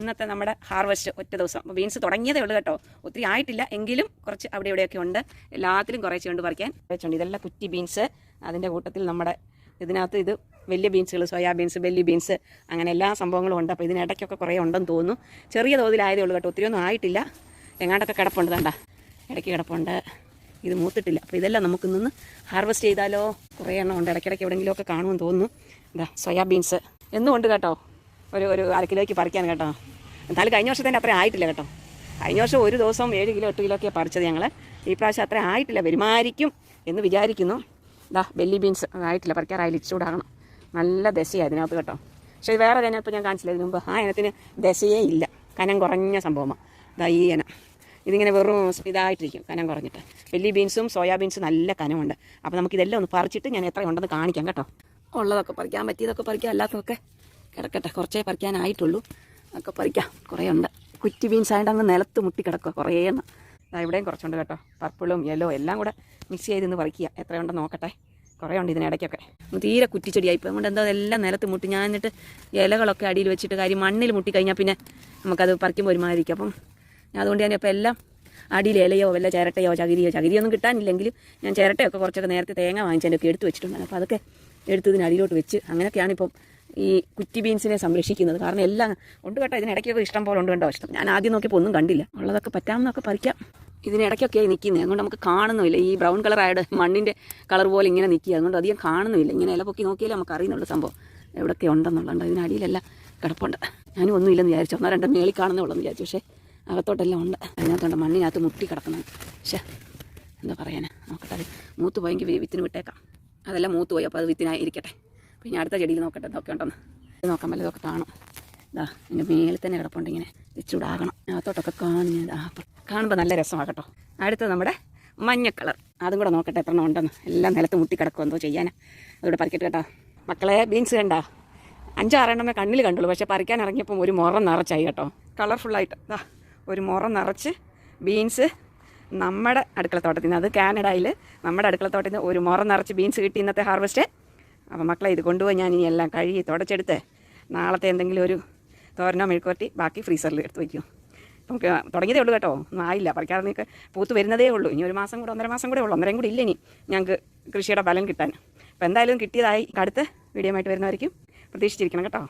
ഇന്നത്തെ നമ്മുടെ ഹാർവസ്റ്റ് ഒറ്റ ദിവസം. ബീൻസ് തുടങ്ങിയതേ ഉള്ളൂ കേട്ടോ. ഒത്തിരി ആയിട്ടില്ല. എങ്കിലും കുറച്ച് അവിടെ ഇവിടെയൊക്കെ ഉണ്ട്. എല്ലാത്തിലും കുറേ ഉണ്ട് പറിക്കാൻ. വെച്ചുണ്ട് ഇതെല്ലാം കുറ്റി ബീൻസ് അതിന്റെ കൂട്ടത്തിൽ നമ്മുടെ ഇതിനകത്ത് ഇത് വലിയ ബീൻസുകൾ സോയാ ബീൻസ് ബെല്ലി ബീൻസ് അങ്ങനെ എല്ലാ സംഭവങ്ങളും ഉണ്ട്. അപ്പോൾ ഇതിനിടയ്ക്കൊക്കെ കുറേ ഉണ്ടെന്ന് തോന്നുന്നു. ചെറിയ തോതിലായതേ ഉള്ളൂ കേട്ടോ. ഒത്തിരി ഒന്നും ആയിട്ടില്ല. എങ്ങാണ്ടൊക്കെ കിടപ്പുണ്ട് കണ്ട. ഇടയ്ക്ക് കിടപ്പുണ്ട്. ഇത് മൂത്തിട്ടില്ല. അപ്പോൾ ഇതെല്ലാം നമുക്ക് നിന്ന് ഹാർവസ്റ്റ് ചെയ്താലോ? കുറേ എണ്ണം ഉണ്ട്. ഇടയ്ക്കിടയ്ക്ക് എവിടെയെങ്കിലുമൊക്കെ കാണുമെന്ന് തോന്നുന്നു. എന്താ സോയാ ബീൻസ് എന്നും ഉണ്ട് കേട്ടോ. ഒരു ഒരു അര കിലോയ്ക്ക് പറിക്കാൻ കേട്ടോ. എന്നാലും കഴിഞ്ഞ വർഷത്തിന്റെ അത്ര ആയിട്ടില്ല കേട്ടോ. കഴിഞ്ഞ വർഷം ഒരു ദിവസം ഏഴ് കിലോ എട്ട് കിലോ ഒക്കെ പറിച്ചത് ഞങ്ങൾ ഈ പ്രാവശ്യം അത്ര ആയിട്ടില്ല. വരുമാരിക്കും എന്ന് വിചാരിക്കുന്നു. ഇതാ ബെല്ലി ബീൻസ് ആയിട്ടില്ല. പറിക്കാറായില്ല ഇച്ചൂടാകണം നല്ല ദശയാണ് അതിനകത്ത് കേട്ടോ. പക്ഷേ വേറെ ഇനപ്പോൾ ഞാൻ കാണിച്ചില്ല. ഇതിന് മുമ്പ് ആ ഇനത്തിന് ദശയേ ഇല്ല. കനം കുറഞ്ഞ സംഭവമാണ് ഇതാ ഈ ഇനം. ഇതിങ്ങനെ വെറും ഇതായിട്ടിരിക്കും കനം കുറഞ്ഞിട്ട്. ബെല്ലി ബീൻസും സോയാ ബീൻസും നല്ല കനമുണ്ട്. അപ്പോൾ നമുക്ക് ഇതെല്ലാം ഒന്ന് പറിച്ചിട്ട് ഞാൻ എത്ര ഉണ്ടെന്ന് കാണിക്കാം കേട്ടോ. ഉള്ളതൊക്കെ പറിക്കാൻ പറ്റിയതൊക്കെ പറിക്കാം. അല്ലാത്തതൊക്കെ കിടക്കട്ടെ. കുറച്ചേ പറിക്കാനായിട്ടുള്ളൂ. ഒക്കെ പറിക്കാം. കുറേ ഉണ്ട്. കുറ്റി ബീൻസ് ആയിട്ട് അങ്ങ് നിലത്ത് മുട്ടി കിടക്കുക കുറേ എണ്ണം. ദാ ഇവിടെയും കുറച്ചുണ്ട് കേട്ടോ. പർപ്പിളും യെല്ലോ എല്ലാം കൂടെ മിക്സ് ചെയ്ത് ഇന്ന് പറിക്കുക. എത്രയുണ്ടെന്ന് നോക്കട്ടെ. കുറേ ഉണ്ട് ഇതിനിടയ്ക്കൊക്കെ. തീരെ കുറ്റിച്ചെടിയായി ഇപ്പോൾ അതുകൊണ്ട് എന്താ എല്ലാം നിലത്ത് മുട്ടി. ഞാൻ എന്നിട്ട് ഇലകളൊക്കെ അടിയിൽ വെച്ചിട്ട് കാര്യം മണ്ണിൽ മുട്ടി കഴിഞ്ഞാൽ പിന്നെ നമുക്കത് പറിക്കുമ്പോൾ ഒരുമാതിരിക്കും അപ്പം ഞാൻ അതുകൊണ്ട് ഞാൻ ഇപ്പോൾ എല്ലാം അടിയിൽ ഇലയോ വല്ല ചിരട്ടയോ ചകിരിയോ ചകിരിയൊന്നും കിട്ടാനില്ലെങ്കിലും ഞാൻ ചിരട്ടയൊക്കെ കുറച്ചൊക്കെ നേരത്തെ തേങ്ങ വാങ്ങിച്ചതിന്റെയൊക്കെ എടുത്ത് വെച്ചിട്ടുണ്ട്. അപ്പോൾ അതൊക്കെ എടുത്തതിന് അടിയിലോട്ട് വെച്ച് അങ്ങനെയൊക്കെയാണ് ഇപ്പം ഈ കുറ്റി ബീൻസിനെ സംരക്ഷിക്കുന്നത്. കാരണം എല്ലാം ഉണ്ട് കേട്ടോ. ഇതിനിടയ്ക്കൊക്കെ ഇഷ്ടം പോലെ ഉണ്ട് കേട്ടോ. ഇഷ്ടം. ഞാൻ ആദ്യം നോക്കിയപ്പോൾ ഒന്നും കണ്ടില്ല. ഉള്ളതൊക്കെ പറ്റാമെന്നൊക്കെ പറിക്കാം. ഇതിനിടയ്ക്കൊക്കെ നിൽക്കുന്നത് അതുകൊണ്ട് നമുക്ക് കാണുന്നില്ല ഈ ബ്രൗൺ ആയത് മണ്ണിന്റെ കളർ പോലെ ഇങ്ങനെ നിൽക്കുക അതുകൊണ്ട് അധികം കാണുന്നില്ല ഇങ്ങനെ ഇല പൊക്കി നോക്കിയാലേ നമുക്ക് അറിയുന്നുള്ളൂ സംഭവം. എവിടെയൊക്കെ ഉണ്ടെന്നുള്ളത് ഇതിനടിയിലെല്ലാം കിടപ്പുണ്ട്. ഞാനും ഒന്നുമില്ലെന്ന് വിചാരിച്ചു. ഒന്നോ രണ്ടോ മേളിൽ കാണുന്നേ ഉള്ളൂ എന്ന് വിചാരിച്ചു. പക്ഷേ അകത്തോട്ടെല്ലാം ഉണ്ട്. അതിനകത്തുണ്ട് മണ്ണിനകത്ത് മുട്ടി കിടക്കുന്നത് പക്ഷേ എന്താ പറയാനാ? നോക്കട്ടെ. അത് മൂത്ത് പോയെങ്കിൽ വിത്തിന് വിട്ടേക്കാം. അതെല്ലാം മൂത്ത് പോയി. അപ്പോൾ അത് വിത്തിനായി ഇരിക്കട്ടെ. പിന്നെ അടുത്ത ചെടിയിൽ നോക്കട്ടെ ഇതൊക്കെ ഉണ്ടെന്ന്. നോക്കാൻ വല്ല ഇതൊക്കെ കാണും. ഇതാ എന്റെ മേലിൽ തന്നെ കിടപ്പുണ്ട് ഇങ്ങനെ. ഇച്ചിടാകണം അകത്തോട്ടൊക്കെ കാണും കാണുമ്പോൾ നല്ല രസമാണ് കേട്ടോ അടുത്തത് നമ്മുടെ മഞ്ഞ കളർ. അതും കൂടെ നോക്കട്ടെ എത്ര ഉണ്ടെന്ന്. എല്ലാം നിലത്ത് മുട്ടി കിടക്കും എന്തോ ചെയ്യാനാ. അതുകൂടെ പറിക്കട്ടെ കേട്ടോ. മക്കളെ ബീൻസ് കണ്ട? അഞ്ചാറെണ്ണമേ കണ്ണിൽ കണ്ടുള്ളൂ. പക്ഷേ പറിക്കാൻ ഇറങ്ങിയപ്പം ഒരു മുറം നിറച്ചായി കേട്ടോ. കളർഫുള്ളായിട്ട് ഇതാ ഒരു മുറം നിറച്ച് ബീൻസ് നമ്മുടെ അടുക്കളത്തോട്ടത്തിൽ നിന്ന് അത് കാനഡയിൽ നമ്മുടെ അടുക്കളത്തോട്ടത്തിൽ നിന്ന് ഒരു മുറം നിറച്ച് ബീൻസ് കിട്ടി ഇന്നത്തെ ഹാർവസ്റ്റ്. അപ്പോൾ മക്കളെ ഇത് കൊണ്ടുപോയി ഞാൻ ഇനി എല്ലാം കഴുകി തുടച്ചെടുത്ത് നാളത്തെ എന്തെങ്കിലും ഒരു തോരനോ മെഴുക്കുവരട്ടി ബാക്കി ഫ്രീസറിൽ എടുത്ത് വയ്ക്കും നമുക്ക് തുടങ്ങിയതേ ഉള്ളൂ കേട്ടോ. ഒന്നും ആയില്ല. പറിക്കാതെ നിങ്ങൾക്ക് പൂത്ത് വരുന്നതേ ഉള്ളൂ. ഇനി ഒരു മാസം കൂടെ ഒന്നര മാസം കൂടെ ഉള്ളൂ. ഒന്നരയും കൂടി ഇല്ല ഇനി ഞങ്ങൾക്ക് കൃഷിയുടെ ഫലം കിട്ടാൻ. അപ്പോൾ എന്തായാലും കിട്ടിയതായി. അടുത്ത വീഡിയോ ആയിട്ട് വരുന്നവർക്കും പ്രതീക്ഷിച്ചിരിക്കണം കേട്ടോ.